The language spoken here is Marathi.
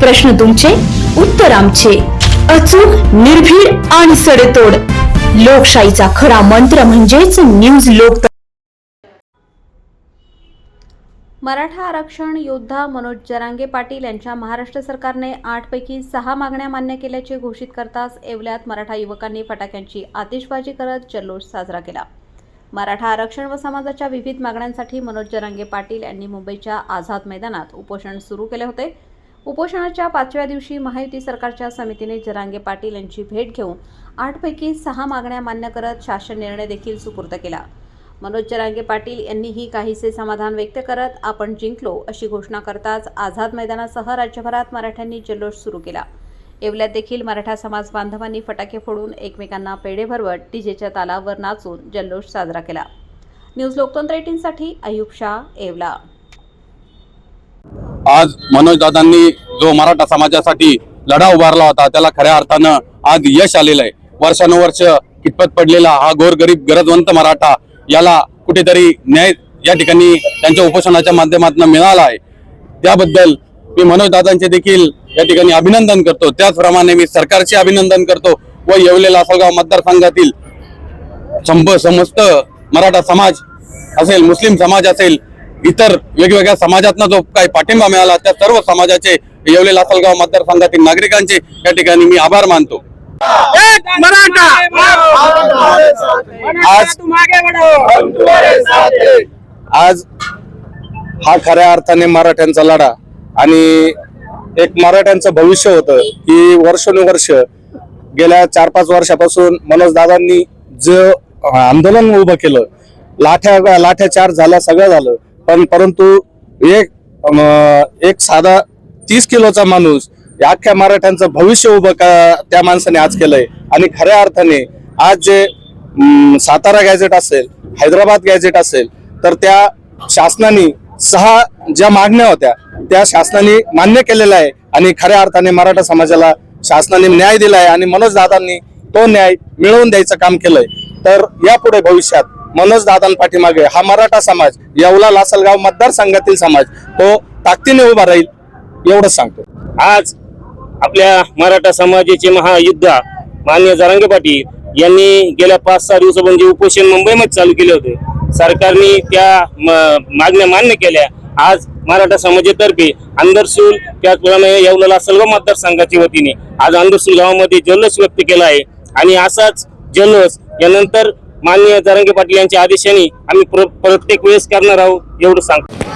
प्रश्न तुमचे उत्तर आमचे. अचूक निर्भीड आणि सडेतोड. लोकशाहीचा खरा मंत्र म्हणजेच न्यूज लोक मराठा आरक्षण योद्धा मनोज जरांगे पाटील यांच्या महाराष्ट्र सरकारने आठपैकी सहा मागण्या मान्य केल्याचे घोषित करताच येवल्यात मराठा युवकांनी फटाक्यांची आतिषबाजी करत जल्लोष साजरा केला. मराठा आरक्षण व समाजाच्या विविध मागण्यांसाठी मनोज जरांगे पाटील यांनी मुंबईच्या आझाद मैदानात उपोषण सुरू केले होते. उपोषणाच्या पाचव्या दिवशी महायुती सरकारच्या समितीने जरांगे पाटील यांची भेट घेऊन आठपैकी सहा मागण्या मान्य करत शासन निर्णय देखील सुपूर्द केला. मनोज जरांगे पाटील यांनीही काहीसे समाधान व्यक्त करत आपण जिंकलो अशी घोषणा करताच आझाद मैदानासह राज्यभरात मराठ्यांनी जल्लोष सुरू केला. येवल्यात देखील मराठा समाज बांधवांनी फटाके फोडून एकमेकांना पेढे भरवत डीजेच्या तालावर नाचून जल्लोष साजरा केला. न्यूज लोकतंत्र एटीनसाठी अयुब शाह येवला. आज मनोजदादांनी जो मराठा समाजासाठी लढा उभारला होता त्याला खऱ्या अर्थानं आज यश आलेलं आहे. वर्षानुवर्ष कितपत पडलेला हा गोरगरीब गरजवंत मराठा याला कुठेतरी न्याय या ठिकाणी त्यांच्या उपोषणाच्या माध्यमातून मिळाला आहे. त्याबद्दल मी मनोजदादांचे देखील या ठिकाणी अभिनंदन करतो. त्याचप्रमाणे मी सरकारचे अभिनंदन करतो व येवले लासलगाव मतदारसंघातील संप समस्त मराठा समाज असेल मुस्लिम समाज असेल इतर वेगवेगळ्या समाजातनं जो काही पाठिंबा मिळाला त्या सर्व समाजाचे येवले लासलगाव मतदारसंघातील नागरिकांचे या ठिकाणी मी आभार मानतो. एक मराठा! आज आज हा खऱ्या अर्थाने मराठ्यांचा लढा आणि एक मराठ्यांचं भविष्य होतं की वर्षानुवर्ष गेल्या चार पाच वर्षापासून मनोज दादांनी जे आंदोलन उभं केलं लाठ्या लाठ्या चार झाल्या सगळं झालं. पण परंतु एक एक साधा तीस किलोचा माणूस या अख्ख्या मराठ्यांचं भविष्य उभं का त्या माणसाने आज केलंय. आणि खऱ्या अर्थाने आज जे सातारा गॅझेट असेल हैदराबाद गॅझेट असेल तर त्या शासनाने सहा ज्या मागण्या होत्या त्या शासनाने मान्य केलेल्या आहे. आणि खऱ्या अर्थाने मराठा समाजाला शासनाने न्याय दिलाय. आणि मनोज दादांनी तो न्याय मिळवून द्यायचं काम केलंय. तर यापुढे भविष्यात मनोज दादांपाठीमागे हा मराठा समाज येवला लासलगाव मतदारसंघातील समाज तो ताकदीने उभा राहील एवढंच सांगतो. आज आपल्या मराठा समाजाचे महायुद्धा मान्य जरांगे पाटील यांनी गेल्या पाच सहा दिवसापासून जे उपोषण मुंबईमध्ये चालू केले होते. सरकारने त्या मागण्या मान्य केल्या. आज मराठा समाजातर्फे अंदरसूल त्याचप्रमाणे येवला सर्व मतदारसंघाच्या वतीने आज अंदरसूल गावामध्ये जल्लोष व्यक्त केला आहे. आणि असाच जल्लोष यानंतर माननीय जरांगे पाटील यांच्या आदेशाने आम्ही प्रत्येक वेळेस करणार आहोत एवढं सांगतो.